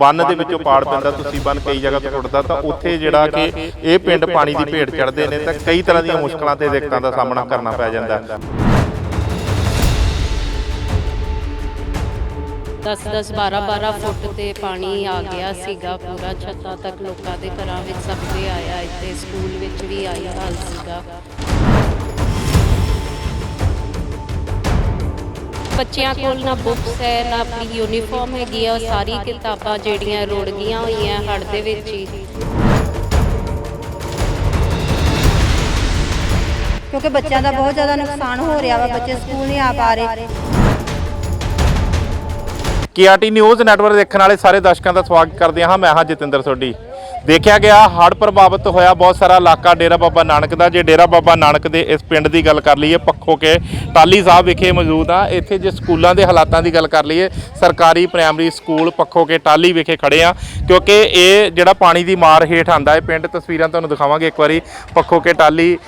ਬੰਨ ਦੇ ਵਿੱਚੋਂ ਪਾੜ ਪੈਂਦਾ ਤੁਸੀਂ ਬੰਨ ਕਈ ਜਗ੍ਹਾ ਤੋਂ ਟੁੱਟਦਾ ਤਾਂ ਉੱਥੇ ਜਿਹੜਾ ਕਿ ਇਹ ਪਿੰਡ ਪਾਣੀ ਦੀ ਭੇਟ ਚੜ੍ਹਦੇ ਨੇ ਤਾਂ ਕਈ ਤਰ੍ਹਾਂ ਦੀਆਂ ਮੁਸ਼ਕਲਾਂ ਤੇ ਦਿੱਕਤਾਂ ਦਾ ਸਾਹਮਣਾ ਕਰਨਾ ਪੈ ਜਾਂਦਾ। ਹੈ 10 10 12 12 ਫੁੱਟ ਤੇ ਪਾਣੀ ਆ ਗਿਆ ਸੀਗਾ ਪੂਰਾ ਛੱਤਾਂ ਤੱਕ ਲੋਕਾਂ ਦੇ ਘਰਾਂ ਵਿੱਚ ਸਭ ਦੇ ਆਇਆ ਇੱਥੇ ਸਕੂਲ ਵਿੱਚ ਵੀ ਆਈ ਹਾਲ ਸੀਗਾ। ਬੱਚਿਆਂ ਕੋਲ ਨਾ ਬੁੱਕਸ ਹੈ ਨਾ ਆਪਣੀ ਯੂਨੀਫਾਰਮ ਹੈਗੀ ਆ ਉਹ ਸਾਰੀ ਕਿਤਾਬਾਂ ਜਿਹੜੀਆਂ ਰੁੜ ਗਈਆਂ ਹੋਈਆਂ ਹੜ ਦੇ ਵਿੱਚ ਹੀ। ਕਿਉਂਕਿ ਬੱਚਿਆਂ ਦਾ ਬਹੁਤ ਜ਼ਿਆਦਾ ਨੁਕਸਾਨ ਹੋ ਰਿਹਾ ਵਾ ਬੱਚੇ ਸਕੂਲ ਨਹੀਂ ਆ ਪਾ ਰਹੇ। ਕੇਆਰਟੀ ਨਿਊਜ਼ ਨੈਟਵਰਕ ਦੇਖਣ ਵਾਲੇ ਸਾਰੇ ਦਰਸ਼ਕਾਂ ਦਾ ਸਵਾਗਤ ਕਰਦੇ ਹਾਂ ਮੈਂ ਹਾਂ ਜਤਿੰਦਰ ਸੋਢੀ। ਦੇਖਿਆ ਗਿਆ, ਹੜ੍ਹ ਪ੍ਰਭਾਵਿਤ ਹੋਇਆ, ਬਹੁਤ ਸਾਰਾ ਇਲਾਕਾ ਡੇਰਾ ਬਾਬਾ ਨਾਨਕ ਦਾ, ਜੇ ਡੇਰਾ ਬਾਬਾ ਨਾਨਕ ਦੇ ਇਸ ਪਿੰਡ ਦੀ ਗੱਲ ਕਰ ਲਈਏ, ਪੱਖੋ ਕੇ ਟਾਲੀ ਸਾਹਿਬ ਵਿਖੇ ਮੌਜੂਦ ਆ, ਇੱਥੇ ਜੇ ਸਕੂਲਾਂ ਦੇ ਹਾਲਾਤਾਂ ਦੀ ਗੱਲ ਕਰ ਲਈਏ, ਸਰਕਾਰੀ ਪ੍ਰਾਇਮਰੀ ਸਕੂਲ ਪੱਖੋ ਕੇ ਟਾਲੀ ਵਿਖੇ ਖੜੇ ਆ, ਕਿਉਂਕਿ ਇਹ ਜਿਹੜਾ ਪਾਣੀ ਦੀ ਮਾਰ ਹੇਠ ਆਂਦਾ ਹੈ ਪਿੰਡ ਤਸਵੀਰਾਂ ਤੁਹਾਨੂੰ ਦਿਖਾਵਾਂਗੇ ਇੱਕ ਵਾਰੀ, ਪੱਖੋ ਕੇ ਟਾਲੀ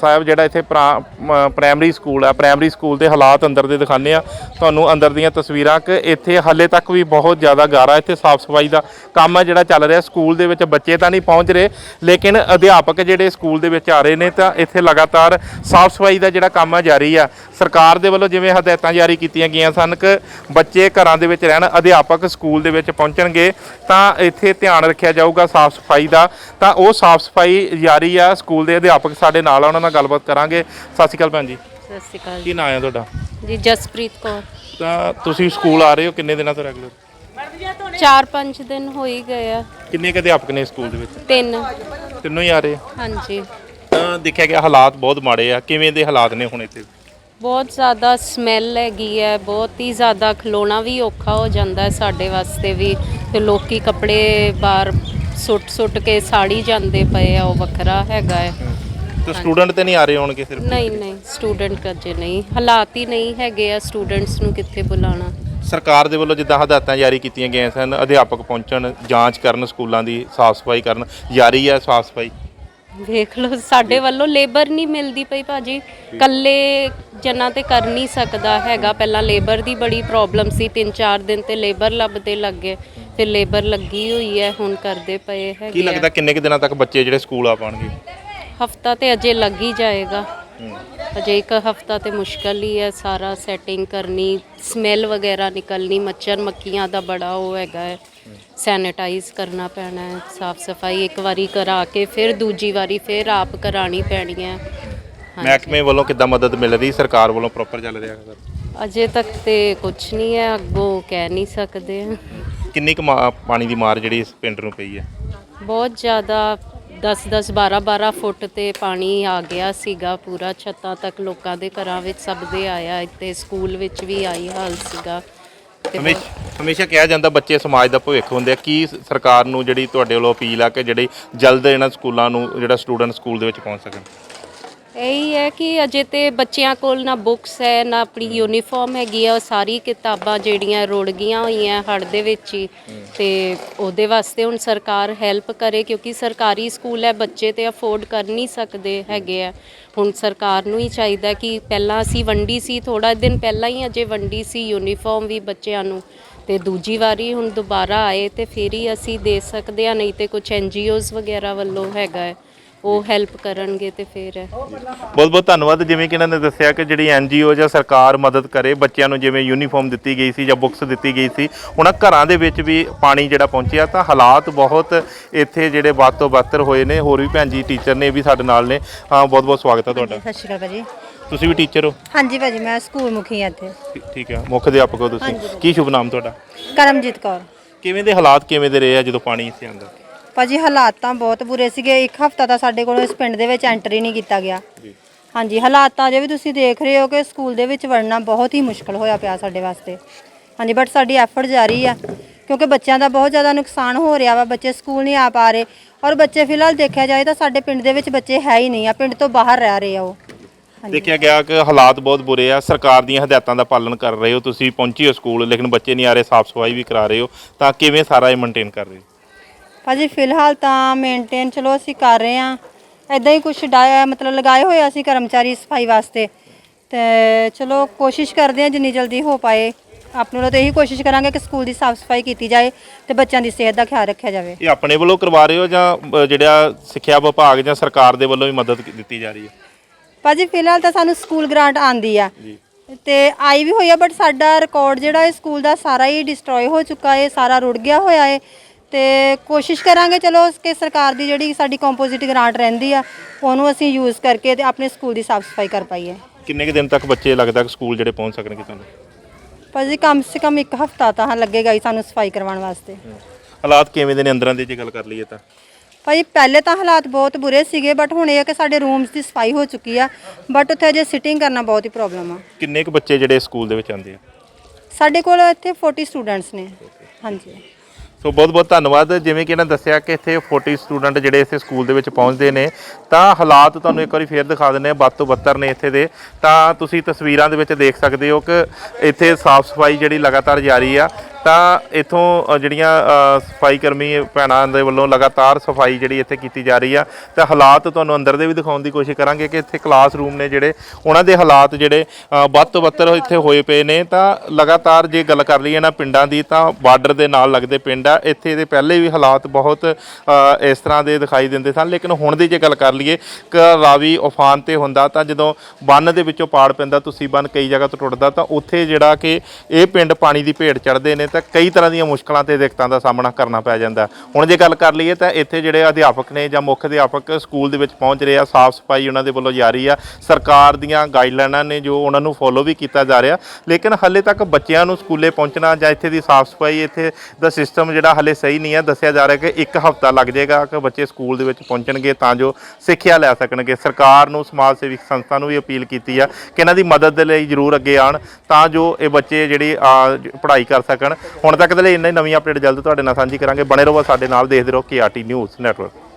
ਸਾਹਿਬ ਜਿਹੜਾ ਇੱਥੇ ਪ੍ਰਾ- ਪ੍ਰਾਇਮਰੀ ਸਕੂਲ ਆ, ਪ੍ਰਾਇਮਰੀ ਸਕੂਲ ਦੇ ਹਾਲਾਤ ਅੰਦਰ ਦੇ ਦਿਖਾਉਂਦੇ ਆ, ਤੁਹਾਨੂੰ ਅੰਦਰ ਦੀਆਂ ਤਸਵੀਰਾਂ ਕਿ ਇੱਥੇ ਹਾਲੇ ਤੱਕ ਵੀ ਬਹੁਤ ਜ਼ਿਆਦਾ ਗਾਰਾ, ਇੱਥੇ ਸਾਫ਼ ਸਫ਼ਾਈ ਦਾ ਕੰਮ ਹੈ ਜਿਹੜਾ ਚੱਲ ਰਿਹਾ, ਸਕੂਲ ਦੇ ਵਿੱਚ ਬੱਚੇ ਤਾਂ ਨਹੀਂ ਪਹੁੰਚ ਰਹੇ ਲੇਕਿਨ ਅਧਿਆਪਕ ਜਿਹੜੇ ਸਕੂਲ ਦੇ ਵਿੱਚ ਆ ਰਹੇ ਨੇ ਤਾਂ ਇੱਥੇ ਲਗਾਤਾਰ ਸਾਫ਼ ਸਫ਼ਾਈ ਦਾ ਜਿਹੜਾ ਕੰਮ ਹੈ ਜਾਰੀ ਆ। ਸਰਕਾਰ ਦੇ ਵੱਲੋਂ ਜਿਵੇਂ ਹਦਾਇਤਾਂ ਜਾਰੀ ਕੀਤੀਆਂ ਗਈਆਂ ਸਨ ਕਿ ਬੱਚੇ ਘਰਾਂ ਦੇ ਵਿੱਚ ਰਹਿਣ ਅਧਿਆਪਕ ਸਕੂਲ ਦੇ ਵਿੱਚ ਪਹੁੰਚਣਗੇ ਤਾਂ ਇੱਥੇ ਧਿਆਨ ਰੱਖਿਆ ਜਾਊਗਾ ਸਾਫ਼ ਸਫ਼ਾਈ ਦਾ। ਤਾਂ ਉਹ ਸਾਫ਼ ਸਫ਼ਾਈ ਜਾਰੀ ਆ ਸਕੂਲ ਦੇ ਅਧਿਆਪਕ ਸਾਡੇ ਨਾਲ ਆ ਉਹਨਾਂ ਨਾਲ ਗੱਲਬਾਤ ਕਰਾਂਗੇ। ਸਤਿ ਸ਼੍ਰੀ ਅਕਾਲ ਭੈਣ ਜੀ। ਸਤਿ ਸ਼੍ਰੀ ਅਕਾਲ ਕੀ ਨਾਂ ਹੈ ਤੁਹਾਡਾ? ਜੀ ਜਸਪ੍ਰੀਤ ਕੌਰ। ਤਾਂ ਤੁਸੀਂ ਸਕੂਲ ਆ ਰਹੇ ਹੋ ਕਿੰਨੇ ਦਿਨਾਂ ਤੋਂ ਰੈਗੂਲਰ? 4-5 ਦਿਨ ਹੋ ਹੀ ਗਏ ਆ। ਕਿੰਨੇ ਕੁ ਅਧਿਆਪਕ ਨੇ ਸਕੂਲ ਦੇ ਵਿੱਚ? ਤਿੰਨ। ਤਿੰਨੋਂ ਹੀ ਆ ਰਹੇ ਆ? ਹਾਂਜੀ। ਤਾਂ ਦੇਖਿਆ ਗਿਆ ਹਾਲਾਤ ਬਹੁਤ ਮਾੜੇ ਆ। ਕਿਵੇਂ ਦੇ ਹਾਲਾਤ ਨੇ ਹੁਣ ਇੱਥੇ? ਬਹੁਤ ਜ਼ਿਆਦਾ ਸਮੈਲ ਹੈਗੀ ਹੈ ਬਹੁਤ ਹੀ ਜ਼ਿਆਦਾ ਖਲੋਣਾ ਵੀ ਔਖਾ ਹੋ ਜਾਂਦਾ ਹੈ ਸਾਡੇ ਵਾਸਤੇ ਵੀ। ਤੇ ਲੋਕੀ ਕੱਪੜੇ ਬਾਹਰ ਸੁੱਟ ਸੁੱਟ ਕੇ ਸਾੜੀ ਜਾਂਦੇ ਪਏ ਆ ਉਹ ਵੱਖਰਾ ਹੈਗਾ ਹੈ। ਤੇ ਸਟੂਡੈਂਟ ਤੇ ਨਹੀਂ ਆ ਰਹੇ ਹੋਣਗੇ ਸਿਰਫ ਨਹੀਂ ਨਹੀਂ ਸਟੂਡੈਂਟ ਕੱਜੇ ਨਹੀਂ। ਹਾਲਾਤ ਹੀ ਨਹੀਂ ਹੈਗੇ ਆ ਸਟੂਡੈਂਟਸ ਨੂੰ ਕਿੱਥੇ ਬੁਲਾਣਾ ਸਰਕਾਰ ਦੇ ਵੱਲੋਂ ਜਿੱਦਾਂ ਹਦਾਇਤਾਂ ਜਾਰੀ ਕੀਤੀਆਂ ਗਈਆਂ ਸਨ ਅਧਿਆਪਕ ਪਹੁੰਚਣ ਜਾਂਚ ਕਰਨ ਸਕੂਲਾਂ ਦੀ ਸਾਫ਼ ਸਫ਼ਾਈ ਕਰਨ ਜਾਰੀ ਹੈ ਸਾਫ਼ ਸਫ਼ਾਈ? ਵੇਖ ਲਓ ਸਾਡੇ ਵੱਲੋਂ ਲੇਬਰ ਨਹੀਂ ਮਿਲਦੀ ਪਈ ਭਾਜੀ। ਕੱਲੇ ਜਨਾਂ ਤੇ ਕਰ ਨਹੀਂ ਸਕਦਾ ਹੈਗਾ। ਪਹਿਲਾਂ ਲੇਬਰ ਦੀ ਬੜੀ ਪ੍ਰੋਬਲਮ ਸੀ 3-4 ਦਿਨ ਤੇ ਲੇਬਰ ਲੱਭਦੇ ਲੱਗੇ। ਫਿਰ ਲੇਬਰ ਲੱਗੀ ਹੋਈ ਹੈ ਹੁਣ ਕਰਦੇ ਪਏ ਕੀ ਹੈਗੇ ਲੱਗਦਾ ਕਿੰਨੇ ਕੁ ਦਿਨਾਂ ਤੱਕ ਬੱਚੇ ਜਿਹੜੇ ਸਕੂਲ ਆ ਪਾਣਗੇ? ਹਫਤਾ ਤੇ ਅਜੇ ਲੱਗ ਹੀ ਜਾਏਗਾ। ਅਜੇ ਇੱਕ ਹਫਤਾ ਤੇ ਮੁਸ਼ਕਲ ਹੀ ਹੈ ਸਾਰਾ ਸੈਟਿੰਗ ਕਰਨੀ ਸਮੈਲ ਵਗੈਰਾ ਨਿਕਲਣੀ ਮੱਛਰ ਮੱਖੀਆਂ ਦਾ ਬੜਾ ਉਹ ਹੈਗਾ ਹੈ। ਸੈਨੀਟਾਈਜ਼ ਕਰਨਾ ਪੈਣਾ ਹੈ ਸਾਫ਼ ਸਫ਼ਾਈ ਇੱਕ ਵਾਰੀ ਕਰਾ ਕੇ ਫਿਰ ਦੂਜੀ ਵਾਰੀ ਫਿਰ ਆਪ ਕਰਾਣੀ ਪੈਣੀ ਹੈ। ਮਹਿਕਮੇ ਵੱਲੋਂ ਕਿੱਦਾਂ ਮਦਦ ਮਿਲ ਰਹੀ? ਸਰਕਾਰ ਵੱਲੋਂ ਪ੍ਰੋਪਰ ਚੱਲ ਰਿਹਾ ਸਰ ਅਜੇ ਤੱਕ ਤੇ ਕੁਝ ਨਹੀਂ ਹੈ ਅੱਗੋਂ ਕਹਿ ਨਹੀਂ ਸਕਦੇ। ਕਿੰਨੀ ਕੁ ਮਾ- ਪਾਣੀ ਦੀ ਮਾਰ ਜਿਹੜੀ ਇਸ ਪਿੰਡ ਨੂੰ ਪਈ ਹੈ? ਬਹੁਤ ਜ਼ਿਆਦਾ 10 10 12 12 ਫੁੱਟ ਤੇ ਪਾਣੀ ਆ ਗਿਆ ਸੀਗਾ ਪੂਰਾ। ਛੱਤਾਂ ਤੱਕ ਲੋਕਾਂ ਦੇ ਘਰਾਂ ਵਿੱਚ ਸਭ ਦੇ ਆਇਆ। ਇੱਥੇ ਸਕੂਲ ਵਿੱਚ ਵੀ ਆਈ ਹਾਲ ਸੀਗਾ। ਤੇ ਬਹੁਤ- ਹਮੇਸ਼ਾ ਹਮੇਸ਼ਾ ਕਿਹਾ ਜਾਂਦਾ ਬੱਚੇ ਸਮਾਜ ਦਾ ਭਵਿੱਖ ਹੁੰਦੇ ਆ। ਕੀ ਸ- ਸਰਕਾਰ ਨੂੰ ਜਿਹੜੀ ਤੁਹਾਡੇ ਵੱਲੋਂ ਅਪੀਲ ਆ ਕਿ ਜਿਹੜੀ ਜਲਦ ਇਹਨਾਂ ਸਕੂਲਾਂ ਨੂੰ ਜਿਹੜਾ ਸਟੂਡੈਂਟ ਸਕੂਲ ਦੇ ਵਿੱਚ ਪਹੁੰਚ ਸਕਣ? ਇਹੀ ਹੈ ਕਿ ਅਜੇ ਤੇ ਬੱਚਿਆਂ ਕੋਲ ਨਾ ਬੁੱਕਸ ਹੈ ਨਾ ਆਪਣੀ ਯੂਨੀਫਾਰਮ ਹੈਗੀ ਆ ਉਹ ਸਾਰੀ ਕਿਤਾਬਾਂ ਜਿਹੜੀਆਂ ਰੁੜ ਗਈਆਂ ਹੋਈਆਂ ਹੜ ਦੇ ਵਿੱਚ ਹੀ। ਤੇ ਉਹਦੇ ਵਾਸਤੇ ਹੁਣ ਸਰਕਾਰ ਹੈਲਪ ਕਰੇ ਕਿਉਂਕਿ ਸਰਕਾਰੀ ਸਕੂਲ ਹੈ ਬੱਚੇ ਤੇ ਅਫੋਰਡ ਕਰ ਨਹੀਂ ਸਕਦੇ ਹੈਗੇ ਆ। ਹੁਣ ਸਰਕਾਰ ਨੂੰ ਹੀ ਚਾਹੀਦਾ ਕਿ ਪਹਿਲਾਂ ਅਸੀਂ ਵੰਡੀ ਸੀ ਥੋੜਾ ਦਿਨ ਪਹਿਲਾਂ ਹੀ ਅਜੇ ਵੰਡੀ ਸੀ ਯੂਨੀਫਾਰਮ ਵੀ ਬੱਚਿਆਂ ਨੂੰ। ਤੇ ਦੂਜੀ ਵਾਰੀ ਹੁਣ ਦੁਬਾਰਾ ਆਏ ਤੇ ਫਿਰ ਹੀ ਅਸੀਂ ਦੇ ਸਕਦੇ ਆ ਨਹੀਂ ਤੇ ਕੁਝ ਐਨਜੀਓਜ਼ ਵਗੈਰਾ ਵੱਲੋਂ ਹੈਗਾ ਹੈ। ਉਹ ਹੈਲਪ ਕਰਨਗੇ ਤੇ ਫਿਰ ਬਹੁਤ ਬਹੁਤ ਧੰਨਵਾਦ। ਜਿਵੇਂ ਕਿ ਇਹਨਾਂ ਨੇ ਦੱਸਿਆ ਕਿ ਜਿਹੜੀ ਐਨਜੀਓ ਜਾਂ ਸਰਕਾਰ ਮਦਦ ਕਰੇ ਬੱਚਿਆਂ ਨੂੰ ਜਿਵੇਂ ਯੂਨੀਫਾਰਮ ਦਿੱਤੀ ਗਈ ਸੀ ਜਾਂ ਬੁੱਕਸ ਦਿੱਤੀ ਗਈ ਸੀ ਉਹਨਾਂ ਘਰਾਂ ਦੇ ਵਿੱਚ ਵੀ ਪਾਣੀ ਜਿਹੜਾ ਪਹੁੰਚਿਆ ਤਾਂ ਹਾਲਾਤ ਬਹੁਤ ਇੱਥੇ ਜਿਹੜੇ ਵੱਧ ਤੋਂ ਬੱਤਰ ਹੋਏ ਨੇ। ਹੋਰ ਵੀ ਭੈਣ ਜੀ ਟੀਚਰ ਨੇ ਵੀ ਸਾਡੇ ਨਾਲ ਨੇ। ਹਾਂ ਬਹੁਤ ਬਹੁਤ ਸਵਾਗਤ ਹੈ ਤੁਹਾਡਾ। ਸਤਿ ਸ਼੍ਰੀ ਅਕਾਲ ਭਾਜੀ। ਤੁਸੀਂ ਵੀ ਟੀਚਰ ਹੋ? ਹਾਂਜੀ ਭਾਜੀ ਮੈਂ ਸਕੂਲ ਮੁਖੀ ਹਾਂ ਇੱਥੇ। ਠੀ- ਠੀਕ ਹੈ ਮੁੱਖ ਅਧਿਆਪਕ ਹੋ ਤੁਸੀਂ। ਕੀ ਸ਼ੁਭ ਨਾਮ ਤੁਹਾਡਾ? ਕਰਮਜੀਤ ਕੌਰ। ਕਿਵੇਂ ਦੇ ਹਾਲਾਤ ਕਿਵੇਂ ਦੇ ਰਹੇ ਆ ਜਦੋਂ ਪਾਣੀ ਇੱਥੇ ਆਉਂਦਾ? ਭਾਜੀ ਹਾਲਾਤ ਤਾਂ ਬਹੁਤ ਬੁਰੇ ਸੀਗੇ। ਇੱਕ ਹਫਤਾ ਤਾਂ ਸਾਡੇ ਕੋਲ ਇਸ ਪਿੰਡ ਦੇ ਵਿੱਚ ਐਂਟਰੀ ਨਹੀਂ ਕੀਤਾ ਗਿਆ। ਜੀ। ਹਾਂਜੀ ਹਾਲਾਤ ਤਾਂ ਅਜੇ ਵੀ ਤੁਸੀਂ ਦੇਖ ਰਹੇ ਹੋ ਕਿ ਸਕੂਲ ਦੇ ਵਿੱਚ ਵੜਨਾ ਬਹੁਤ ਹੀ ਮੁਸ਼ਕਲ ਹੋਇਆ ਪਿਆ ਸਾਡੇ ਵਾਸਤੇ। ਹਾਂਜੀ ਬਟ ਸਾਡੀ ਐਫਰਟ ਜਾਰੀ ਆ ਕਿਉਂਕਿ ਬੱਚਿਆਂ ਦਾ ਬਹੁਤ ਜ਼ਿਆਦਾ ਨੁਕਸਾਨ ਹੋ ਰਿਹਾ ਵਾ। ਬੱਚੇ ਸਕੂਲ ਨਹੀਂ ਆ ਪਾ ਰਹੇ। ਔਰ ਬੱਚੇ ਫਿਲਹਾਲ ਦੇਖਿਆ ਜਾਏ ਤਾਂ ਸਾਡੇ ਪਿੰਡ ਦੇ ਵਿੱਚ ਬੱਚੇ ਹੈ ਹੀ ਨਹੀਂ ਆ। ਪਿੰਡ ਤੋਂ ਬਾਹਰ ਰਹਿ ਰਹੇ ਆ ਉਹ। ਦੇਖਿਆ ਗਿਆ ਕਿ ਹਾਲਾਤ ਬਹੁਤ ਬੁਰੇ ਆ। ਸਰਕਾਰ ਦੀਆਂ ਹਦਾਇਤਾਂ ਦਾ ਪਾਲਣ ਕਰ ਰਹੇ ਹੋ ਤੁਸੀਂ। ਪਹੁੰਚੇ ਹੋ ਸਕੂਲ ਲੇਕਿਨ ਬੱਚੇ ਨਹੀਂ ਆ ਰਹੇ। ਸਾਫ਼ ਸਫ਼ਾਈ ਵੀ ਕਰਾ ਰਹੇ ਹੋ। ਤਾਂ ਕਿਵੇਂ ਸਾਰਾ ਇਹ ਮੇਨਟੇਨ ਕਰ ਰਹੇ ਹੋ? ਭਾਜੀ ਫਿਲਹਾਲ ਤਾਂ ਮੇਨਟੇਨ ਚਲੋ ਅਸੀਂ ਕਰ ਰਹੇ ਹਾਂ। ਐਦਾਂ ਹੀ ਕੁਝ ਮਤਲਬ ਲਗਾਏ ਹੋਏ ਆ ਅਸੀਂ ਕਰਮਚਾਰੀ ਸਫ਼ਾਈ ਵਾਸਤੇ। ਤੇ ਚਲੋ ਕੋਸ਼ਿਸ਼ ਕਰਦੇ ਹਾਂ ਜਿੰਨੀ ਜਲਦੀ ਹੋ ਪਾਏ। ਆਪਣੇ ਵੱਲੋਂ ਤਾਂ ਇਹੀ ਕੋਸ਼ਿਸ਼ ਕਰਾਂਗੇ ਕਿ ਸਕੂਲ ਦੀ ਸਾਫ਼ ਸਫ਼ਾਈ ਕੀਤੀ ਜਾਏ ਤੇ ਬੱਚਿਆਂ ਦੀ ਸਿਹਤ ਦਾ ਖਿਆਲ ਰੱਖਿਆ ਜਾਵੇ। ਇਹ ਆਪਣੇ ਵੱਲੋਂ ਕਰਵਾ ਰਹੇ ਹੋ ਜਾਂ ਜਿਹੜਾ ਸਿੱਖਿਆ ਵਿਭਾਗ ਜਾਂ ਸਰਕਾਰ ਦੇ ਵੱਲੋਂ ਵੀ ਮਦਦ ਦਿੱਤੀ ਜਾ ਰਹੀ ਹੈ? ਭਾਜੀ ਫਿਲਹਾਲ ਤਾਂ ਸਾਨੂੰ ਸਕੂਲ ਗ੍ਰਾਂਟ ਆਂਦੀ ਆ। ਤੇ ਆਈ ਵੀ ਹੋਈ ਆ ਬਟ ਸਾਡਾ ਰਿਕਾਰਡ ਜਿਹੜਾ ਹੈ ਸਕੂਲ ਦਾ ਸਾਰਾ ਹੀ ਡਿਸਟਰੋਏ ਹੋ ਚੁੱਕਾ ਹੈ ਸਾਰਾ ਰੁੜ ਗਿਆ ਹੋਇਆ ਹੈ। ਤੇ ਕੋਸ਼ਿਸ਼ ਕਰਾਂਗੇ ਚਲੋ ਕਿ ਸਰਕਾਰ ਦੀ ਜਿਹੜੀ ਸਾਡੀ ਕੰਪੋਜ਼ਿਟ ਗ੍ਰਾਂਟ ਰਹਿੰਦੀ ਆ ਉਹਨੂੰ ਅਸੀਂ ਯੂਜ਼ ਕਰਕੇ ਤੇ ਆਪਣੇ ਸਕੂਲ ਦੀ ਸਾਫ਼ ਸਫ਼ਾਈ ਕਰ ਪਾਈਏ। ਕਿੰਨੇ ਕੁ ਦਿਨ ਤੱਕ ਬੱਚੇ ਲੱਗਦਾ ਕਿ ਸਕੂਲ ਜਿਹੜੇ ਪਹੁੰਚ ਸਕਣਗੇ ਤੁਹਾਨੂੰ? ਭਾਜੀ ਕਮ ਸੇ ਕਮ ਇੱਕ ਹਫਤਾ ਤਾਂ ਲੱਗੇਗਾ ਹੀ ਸਾਨੂੰ ਸਫ਼ਾਈ ਕਰਵਾਉਣ ਵਾਸਤੇ। ਹਾਲਾਤ ਕਿਵੇਂ ਦੇ ਨੇ ਅੰਦਰਾਂ ਦੀ ਜੇ ਗੱਲ ਕਰ ਲਈਏ ਤਾਂ? ਭਾਜੀ ਪਹਿਲੇ ਤਾਂ ਹਾਲਾਤ ਬਹੁਤ ਬੁਰੇ ਸੀਗੇ ਬਟ ਹੁਣ ਇਹ ਹੈ ਕਿ ਸਾਡੇ ਰੂਮਸ ਦੀ ਸਫ਼ਾਈ ਹੋ ਚੁੱਕੀ ਆ ਬਟ ਉੱਥੇ ਅਜੇ ਸਿਟਿੰਗ ਕਰਨਾ ਬਹੁਤ ਹੀ ਪ੍ਰੋਬਲਮ ਆ। ਕਿੰਨੇ ਕੁ ਬੱਚੇ ਜਿਹੜੇ ਸਕੂਲ ਦੇ ਵਿੱਚ ਆਉਂਦੇ ਆ? ਸਾਡੇ ਕੋਲ ਇੱਥੇ 40 ਸਟੂਡੈਂਟਸ ਨੇ। ਹਾਂਜੀ। ਸੋ ਬਹੁਤ ਬਹੁਤ ਧੰਨਵਾਦ। ਜਿਵੇਂ ਕਿ ਇਹਨਾਂ ਦੱਸਿਆ ਕਿ ਇੱਥੇ 40 ਸਟੂਡੈਂਟ ਜਿਹੜੇ ਇੱਥੇ ਸਕੂਲ ਦੇ ਵਿੱਚ ਪਹੁੰਚਦੇ ਨੇ, ਤਾਂ ਹਾਲਾਤ ਤੁਹਾਨੂੰ ਇੱਕ ਵਾਰੀ ਫੇਰ ਦਿਖਾ ਦਿੰਦੇ ਆ ਵੱਧ ਤੋਂ ਬੱਤਰ ਨੇ ਇੱਥੇ ਦੇ। ਤਾਂ ਤੁਸੀਂ ਤਸਵੀਰਾਂ ਦੇ ਵਿੱਚ ਦੇਖ ਸਕਦੇ ਹੋ ਕਿ ਇੱਥੇ ਸਾਫ਼ ਸਫ਼ਾਈ ਜਿਹੜੀ ਲਗਾਤਾਰ ਜਾਰੀ ਆ। ਤਾਂ ਇਥੋਂ ਜਿਹੜੀਆਂ ਸਫ਼ਾਈ ਕਰਮੀ ਭੈਣਾਂ ਦੇ ਵੱਲੋਂ ਲਗਾਤਾਰ ਸਫ਼ਾਈ ਜਿਹੜੀ ਇੱਥੇ ਕੀਤੀ ਜਾ ਰਹੀ ਆ, ਤਾਂ ਹਾਲਾਤ ਤੁਹਾਨੂੰ ਅੰਦਰ ਦੇ ਵੀ ਦਿਖਾਉਣ ਦੀ ਕੋਸ਼ਿਸ਼ ਕਰਾਂਗੇ ਕਿ ਇੱਥੇ ਕਲਾਸਰੂਮ ਨੇ ਜਿਹੜੇ, ਉਹਨਾਂ ਦੇ ਹਾਲਾਤ ਜਿਹੜੇ ਵੱਧ ਤੋਂ ਵੱਧ ਇੱਥੇ ਹੋਏ ਪਏ ਨੇ, ਤਾਂ ਲਗਾਤਾਰ ਜੇ ਗੱਲ ਕਰ ਲਈਏ ਨਾ ਪਿੰਡਾਂ ਦੀ, ਤਾਂ ਬਾਰਡਰ ਦੇ ਨਾਲ ਲੱਗਦੇ ਪਿੰਡ ਆ, ਇੱਥੇ ਦੇ ਪਹਿਲੇ ਵੀ ਹਾਲਾਤ ਬਹੁਤ ਇਸ ਤਰ੍ਹਾਂ ਦੇ ਦਿਖਾਈ ਦਿੰਦੇ ਸਨ, ਲੇਕਿਨ ਹੁਣ ਦੀ ਜੇ ਗੱਲ ਕਰ ਲਈਏ, ਕਿ ਰਾਵੀ ਉਫਾਨ ਤੇ ਹੁੰਦਾ, ਤਾਂ ਜਦੋਂ ਬੰਨ ਦੇ ਵਿੱਚੋਂ ਪਾੜ ਪੈਂਦਾ, ਤੁਸੀਂ ਬੰਨ ਕਈ ਜਗ੍ਹਾ ਤੋਂ ਟੁੱਟਦਾ, ਤਾਂ ਉੱਥੇ ਜਿਹੜਾ ਕਿ ਇਹ ਪਿੰਡ ਪਾਣੀ ਦੀ ਭੇਟ ਚੜਦੇ ਨੇ ਤਾਂ ਕਈ ਤਰ੍ਹਾਂ ਦੀਆਂ ਮੁਸ਼ਕਲਾਂ ਤੇ ਦਿੱਕਤਾਂ ਦਾ ਸਾਹਮਣਾ ਕਰਨਾ ਪੈ ਜਾਂਦਾ। ਹੁਣ ਜੇ ਗੱਲ ਕਰ ਲਈਏ ਤਾਂ ਇੱਥੇ ਜਿਹੜੇ ਅਧਿਆਪਕ ਨੇ ਜਾਂ ਮੁੱਖ ਅਧਿਆਪਕ ਸਕੂਲ ਦੇ ਵਿੱਚ ਪਹੁੰਚ ਰਹੇ ਆ, ਸਾਫ਼ ਸਫ਼ਾਈ ਉਹਨਾਂ ਦੇ ਵੱਲੋਂ ਜਾਰੀ ਆ। ਸਰਕਾਰ ਦੀਆਂ ਗਾਈਡਲਾਈਨਾਂ ਨੇ ਜੋ ਉਹਨਾਂ ਨੂੰ ਫੋਲੋ ਵੀ ਕੀਤਾ ਜਾ ਰਿਹਾ। ਲੇਕਿਨ ਹੱਲੇ ਤੱਕ ਬੱਚਿਆਂ ਨੂੰ ਸਕੂਲੇ ਪਹੁੰਚਣਾ ਜਾਂ ਇੱਥੇ ਦੀ ਸਾਫ਼ ਸਫ਼ਾਈ, ਇੱਥੇ ਦਾ ਸਿਸਟਮ ਜਿਹੜਾ ਹੱਲੇ ਸਹੀ ਨਹੀਂ ਹੈ ਦੱਸਿਆ ਜਾ ਰਿਹਾ ਕਿ ਇੱਕ ਹਫ਼ਤਾ ਲੱਗ ਜਾਏਗਾ ਕਿ ਬੱਚੇ ਸਕੂਲ ਦੇ ਵਿੱਚ ਪਹੁੰਚਣਗੇ ਤਾਂ ਜੋ ਸਿੱਖਿਆ ਲੈ ਸਕਣਗੇ। ਸਰਕਾਰ ਨੂੰ, ਸਮਾਜ ਸੇਵੀ ਸੰਸਥਾ ਨੂੰ ਵੀ ਅਪੀਲ ਕੀਤੀ ਆ ਕਿ ਇਹਨਾਂ ਦੀ ਮਦਦ ਦੇ ਲਈ ਜ਼ਰੂਰ ਅੱਗੇ ਆਉਣ ਤਾਂ ਜੋ ਇਹ ਬੱਚੇ ਜਿਹੜੀ ਪੜ੍ਹਾਈ ਕਰ ਸਕਣ। ਹੁਣ ਤੱਕ ਦੇ ਲਈ ਇੰਨਾ ਹੀ। ਨਵੀਂ ਅਪਡੇਟ ਜਲਦ ਤੁਹਾਡੇ ਨਾਲ ਸਾਂਝੀ ਕਰਾਂਗੇ। ਬਣੇ ਰਹੋ ਸਾਡੇ ਨਾਲ, ਦੇਖਦੇ ਰਹੋ ਕੇਆਰਟੀ ਨਿਊਜ਼ ਨੈਟਵਰਕ।